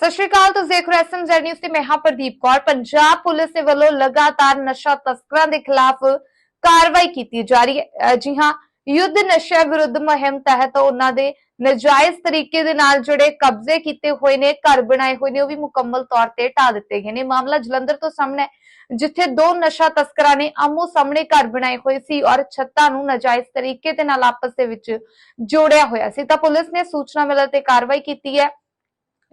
ਸਤਿ ਸ਼੍ਰੀ ਅਕਾਲ, ਤੁਸੀਂ ਦੇਖ ਰਹੇ ਹੋ ਜ਼ੈਡ ਨਿਊਜ਼ ਤੇ ਮੈਂ ਹਾਂ ਪ੍ਰਦੀਪ ਕੌਰ। ਪੰਜਾਬ ਪੁਲਿਸ ਦੇ ਵੱਲੋਂ ਲਗਾਤਾਰ ਨਸ਼ਾ ਤਸਕਰਾਂ ਦੇ ਖਿਲਾਫ ਕਾਰਵਾਈ ਕੀਤੀ ਜਾ ਰਹੀ ਹੈ। ਜੀ ਹਾਂ, ਯੁੱਧ ਨਸ਼ਾ ਵਿਰੁੱਧ ਮੁਹਿੰਮ ਤਹਿਤ ਉਹਨਾਂ ਦੇ ਨਜਾਇਜ਼ ਤਰੀਕੇ ਦੇ ਨਾਲ ਜਿਹੜੇ ਕਬਜ਼ੇ ਕੀਤੇ ਹੋਏ ਨੇ, ਘਰ ਬਣਾਏ ਹੋਏ ਨੇ, ਉਹ ਵੀ ਮੁਕੰਮਲ ਤੌਰ ਤੇ ਢਾ ਦਿੱਤੇ ਗਏ ਨੇ। ਮਾਮਲਾ ਜਲੰਧਰ ਤੋਂ ਸਾਹਮਣੇ ਜਿੱਥੇ ਦੋ ਨਸ਼ਾ ਤਸਕਰਾਂ ਨੇ ਆਮੋ ਸਾਹਮਣੇ ਘਰ ਬਣਾਏ ਹੋਏ ਸੀ ਔਰ ਛੱਤਾਂ ਨੂੰ ਨਜਾਇਜ਼ ਤਰੀਕੇ ਦੇ ਨਾਲ ਆਪਸ ਦੇ ਵਿੱਚ ਜੋੜਿਆ ਹੋਇਆ ਸੀ। ਤਾਂ ਪੁਲਿਸ ਨੇ ਸੂਚਨਾ ਮਿਲਣ ਤੇ ਕਾਰਵਾਈ ਕੀਤੀ ਹੈ।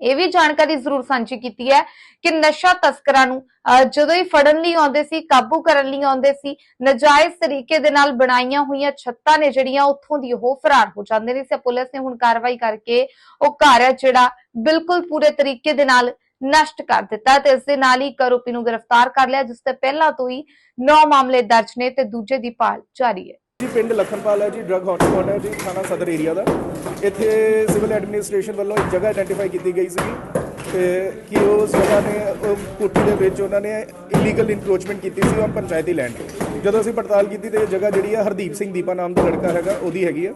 ਇਹ ਵੀ ਜਾਣਕਾਰੀ ਜ਼ਰੂਰ ਸਾਂਝੀ ਕੀਤੀ ਹੈ ਕਿ ਨਸ਼ਾ ਤਸਕਰਾਂ ਨੂੰ ਅਹ, ਜਦੋਂ ਹੀ ਫੜਨ ਲਈ ਆਉਂਦੇ ਸੀ ਕਾਬੂ ਕਰਨ ਲਈ ਆਉਂਦੇ ਸੀ ਨਜਾਇਜ਼ ਤਰੀਕੇ ਦੇ ਨਾਲ ਬਣਾਈਆਂ ਹੋਈਆਂ ਛੱਤਾਂ ਨੇ ਜਿਹੜੀਆਂ ਉੱਥੋਂ ਦੀ ਉਹ ਫਰਾਰ ਹੋ ਜਾਂਦੇ ਨੇ ਸੇ। ਪੁਲਿਸ ਨੇ ਹੁਣ ਕਾਰਵਾਈ ਕਰਕੇ ਉਹ ਘਰ ਹੈ ਜਿਹੜਾ ਬਿਲਕੁਲ ਪੂਰੇ ਤਰੀਕੇ ਦੇ ਨਾਲ ਨਸ਼ਟ ਕਰ ਦਿੱਤਾ ਤੇ ਇਸ ਦੇ ਨਾਲ ਹੀ ਇੱਕ ਆਰੋਪੀ ਨੂੰ ਗ੍ਰਿਫਤਾਰ ਕਰ ਲਿਆ ਜਿਸ ਤੇ ਪਹਿਲਾਂ ਤੋਂ ਹੀ 9 ਮਾਮਲੇ ਦਰਜ ਨੇ ਤੇ ਦੂਜੇ ਦੀ ਭਾਲ ਜਾਰੀ ਹੈ। ਜੀ, ਪਿੰਡ ਲਖਨਪਾਲ ਹੈ ਜੀ ਡਰਗ ਹੌਟਸਪੌਟ ਹੈ ਜੀ, ਥਾਣਾ ਸਦਰ ਏਰੀਆ ਦਾ। ਇੱਥੇ ਸਿਵਲ ਐਡਮਿਨਿਸਟ੍ਰੇਸ਼ਨ ਵੱਲੋਂ ਇੱਕ ਜਗ੍ਹਾ ਆਇਡੈਂਟੀਫਾਈ ਕੀਤੀ ਗਈ ਸੀਗੀ ਤੇ ਕਿ ਉਸ ਜਗ੍ਹਾ ਨੇ, ਉਹ ਕੋਠੀ ਦੇ ਵਿੱਚ ਉਹਨਾਂ ਨੇ ਇਲੀਗਲ ਇਨਕਰੋਚਮੈਂਟ ਕੀਤੀ ਸੀ ਉਹ ਪੰਚਾਇਤੀ ਲੈਂਡ ਜਦੋਂ ਅਸੀਂ ਪੜਤਾਲ ਕੀਤੀ ਤੇ ਇਹ ਜਗ੍ਹਾ ਜਿਹੜੀ ਹੈ ਹਰਦੀਪ ਸਿੰਘ ਦੀਪਾ ਨਾਮ ਦਾ ਲੜਕਾ ਹੈਗਾ, ਉਹਦੀ ਹੈਗੀ ਹੈ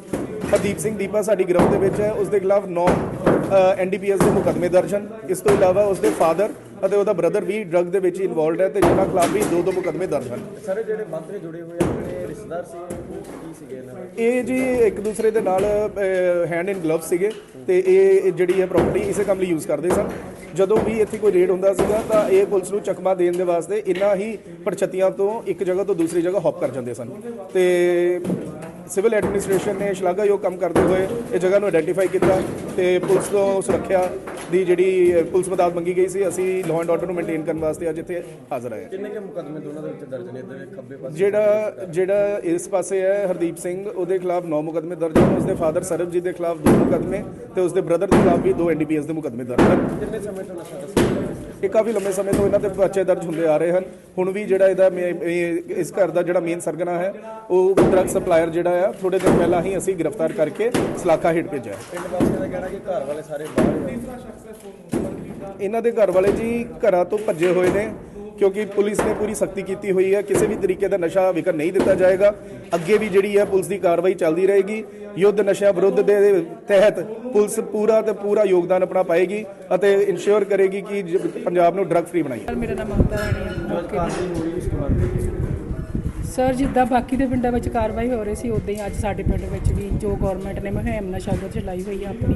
ਹਰਦੀਪ ਸਿੰਘ ਦੀਪਾ ਸਾਡੀ ਗ੍ਰਿਫਤ ਦੇ ਵਿੱਚ ਹੈ ਉਸ ਦੇ ਖਿਲਾਫ 9 ਐਨਡੀਪੀਐਸ ਦੇ ਮੁਕੱਦਮੇ ਦਰਜ ਹਨ। ਇਸ ਤੋਂ ਇਲਾਵਾ ਉਸ ਦੇ ਫਾਦਰ ਅਤੇ ਉਹਦਾ ਬ੍ਰਦਰ ਵੀ ਡਰਗ ਦੇ ਵਿੱਚ ਇਨਵੋਲਡ ਹੈ ਤੇ ਜਿਨ੍ਹਾਂ ਖਿਲਾਫ ਵੀ ਦੋ ਦੋ ਮੁਕੱਦਮੇ ਦਰਜ ਹਨ। ਸਾਰੇ ਜਿਹੜੇ ਮੰਤਰੀ ਜੁੜੇ ਹੋਏ ਆਪਣੇ ਰਿਸ਼ਤੇਦਾਰ ਸੀ ਉਹ ਕੀ ਸੀਗੇ ਇਹਨਾਂ ਦੇ? ਇਹ ਜੀ ਇੱਕ ਦੂਸਰੇ ਦੇ ਨਾਲ ਹੈਂਡ ਇਨ ਗਲਵ ਸੀਗੇ ਤੇ ਇਹ ਜਿਹੜੀ ਹੈ ਪ੍ਰਾਪਰਟੀ ਇਸੇ ਕੰਮ ਲਈ ਯੂਜ਼ ਕਰਦੇ ਸਨ। ਜਦੋਂ ਵੀ ਇੱਥੇ ਕੋਈ ਰੇਡ ਹੁੰਦਾ ਸੀਗਾ ਤਾਂ ਇਹ ਪੁਲਿਸ ਨੂੰ ਚਕਮਾ ਦੇਣ ਦੇ ਵਾਸਤੇ ਇੰਨਾ ਹੀ ਪਰਛਤੀਆਂ ਤੋਂ ਇੱਕ ਜਗ੍ਹਾ ਤੋਂ ਦੂਸਰੀ ਜਗ੍ਹਾ ਹੌਪ ਕਰ ਜਾਂਦੇ ਸਨ। ਤੇ ਸਿਵਲ ਐਡਮਿਨਿਸਟ੍ਰੇਸ਼ਨ ਨੇ ਸ਼ਲਾਘਾਯੋਗ ਕੰਮ ਕਰਦੇ ਹੋਏ ਇਹ ਜਗ੍ਹਾ ਨੂੰ ਆਇਡੈਂਟੀਫਾਈ ਕੀਤਾ ਤੇ ਪੁਲਿਸ ਤੋਂ ਸੁਰੱਖਿਆ ਦੀ ਜਿਹੜੀ ਪੁਲਿਸ ਮਦਦ ਮੰਗੀ ਗਈ ਸੀ ਅਸੀਂ ਲਾਅ ਐਂਡ ਆਰਡਰ ਨੂੰ ਮੇਨਟੇਨ ਕਰਨ ਵਾਸਤੇ ਅੱਜ ਇੱਥੇ ਹਾਜ਼ਰ ਆਏ ਹਾਂ। ਕਿੰਨੇ ਕੇ ਮੁਕੱਦਮੇ ਦੋਨਾਂ ਦੇ ਵਿੱਚ ਦਰਜ ਨੇ? ਇੱਧਰ ਖੱਬੇ ਪਾਸੇ ਜਿਹੜਾ ਜਿਹੜਾ ਇਸ ਪਾਸੇ ਹੈ ਹਰਦੀਪ ਸਿੰਘ ਉਹਦੇ ਖਿਲਾਫ 9 ਮੁਕੱਦਮੇ ਦਰਜ ਹਨ ਉਸਦੇ ਫਾਦਰ ਸਰਬਜੀਤ ਦੇ ਖਿਲਾਫ 2 ਮੁਕੱਦਮੇ ਤੇ ਉਸਦੇ ਬ੍ਰਦਰ ਦੇ ਖਿਲਾਫ ਵੀ 2 ਐਨਡੀਪੀਐਸ ਦੇ ਮੁਕੱਦਮੇ ਦਰਜ ਹਨ ਕਿੰਨੇ ਸਮੇਂ ਤੋਂ ਨਸ਼ਾ ਤਸਕਰੀ ਇਹ ਕਾਫੀ ਲੰਮੇ ਸਮੇਂ ਤੋਂ ਇਹਨਾਂ ਤੇ ਪਰਚੇ ਦਰਜ ਹੁੰਦੇ ਆ ਰਹੇ ਹਨ। ਹੁਣ ਵੀ ਜਿਹੜਾ ਇਹਦਾ ਇਸ ਘਰ ਦਾ ਜਿਹੜਾ ਮੇਨ ਸਰਗਨਾ ਹੈ ਉਹ ਡਰਗ ਸਪਲਾਇਰ ਜਿਹੜਾ ਆ ਥੋੜੇ ਦਿਨ ਪਹਿਲਾਂ ਹੀ ਅਸੀਂ ਗ੍ਰਿਫਤਾਰ ਕਰਕੇ ਸਲਾਖਾ ਹੇਠ ਭੇਜਿਆ। ਪਿੰਡ ਵਾਸੀਆਂ ਦਾ ਕਹਿਣਾ ਕਿ ਘਰ ਵਾਲੇ ਸਾਰੇ ਬਾਹਰ ਇਹਨਾਂ ਦੇ ਘਰ ਵਾਲੇ ਜੀ ਘਰਾਂ ਤੋਂ ਭੱਜੇ ਹੋਏ ਨੇ ਕਿਉਂਕਿ ਪੁਲਿਸ ਨੇ ਪੂਰੀ ਸਖਤੀ ਕੀਤੀ ਹੋਈ ਹੈ ਕਿਸੇ ਵੀ ਤਰੀਕੇ ਦਾ ਨਸ਼ਾ ਵਿਕਣ ਨਹੀਂ ਦਿੱਤਾ ਜਾਏਗਾ। ਅੱਗੇ ਵੀ ਜਿਹੜੀ ਹੈ ਪੁਲਿਸ ਦੀ ਕਾਰਵਾਈ ਚੱਲਦੀ ਰਹੇਗੀ। ਯੁੱਧ ਨਸ਼ਾ ਵਿਰੁੱਧ ਦੇ ਤਹਿਤ ਪੁਲਿਸ ਪੂਰਾ ਤੇ ਪੂਰਾ ਯੋਗਦਾਨ ਆਪਣਾ ਪਾਏਗੀ ਅਤੇ ਇਨਸ਼ੋਰ ਕਰੇਗੀ ਕਿ ਜ- ਪੰਜਾਬ ਨੂੰ ਡਰਗ ਫ੍ਰੀ ਬਣਾਈ ਸਰ ਮੇਰਾ ਨਾਮ ਮਮਤਾ ਰਾਣੀ ਹੈ। ਸਰ ਜਿੱਦਾਂ ਬਾਕੀ ਦੇ ਪਿੰਡਾਂ ਵਿੱਚ ਕਾਰਵਾਈ ਹੋ ਰਹੀ ਸੀ ਉਦਾਂ ਹੀ ਅੱਜ ਸਾਡੇ ਪਿੰਡ ਵਿੱਚ ਵੀ ਜੋ ਗਵਰਨਮੈਂਟ ਨੇ ਮੁਹਿੰਮ ਨਸ਼ਾ ਵਿਰੁੱਧ ਚਲਾਈ ਹੋਈ ਹੈ ਆਪਣੀ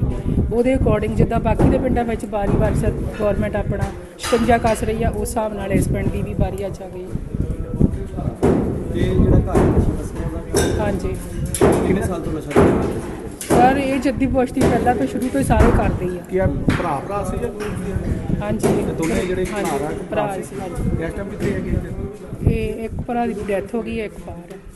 ਉਹਦੇ ਅਕੋਰਡਿੰਗ ਜਿੱਦਾਂ ਬਾਕੀ ਦੇ ਪਿੰਡਾਂ ਵਿੱਚ ਬਾਰੀ ਵਾਰ ਸਰ ਗਵਰਨਮੈਂਟ ਆਪਣਾ ਸ਼ਿਕੰਜਾ ਕੱਸ ਰਹੀ ਹੈ ਉਸ ਹਿਸਾਬ ਨਾਲ ਇਸ ਪਿੰਡ ਦੀ ਵੀ ਬਾਰੀ ਅੱਜ ਆ ਗਈ। ਜਿਹੜਾ ਘਰ ਹਾਂਜੀ। ਕਿੰਨੇ ਸਾਲ ਤੋਂ ਨਸ਼ਾ ਸੀ ਜੱਦੀ ਪੁਸ਼ਤੀ ਪਹਿਲਾਂ ਤੋਂ ਸ਼ੁਰੂ ਤੋਂ ਹੀ ਸਾਰੇ ਕਰਦੇ ਹੀ ਆ। ਕੀ ਭਰਾ ਭਰਾ ਸੀ ਜਾਂ ਹਾਂਜੀ। ਦੋਨੇ ਜਿਹੜੇ ਭਰਾ ਆ, ਭਰਾ ਸੀ। ਹਾਂਜੀ। ਇਸ ਟਾਈਮ ਕਿੱਥੇ ਹੈਗੇ? ਇਹ ਇੱਕ ਭਰਾ ਦੀ ਡੈਥ ਹੋ ਗਈ ਹੈ ਇੱਕ ਬਾਹਰ ਹੈ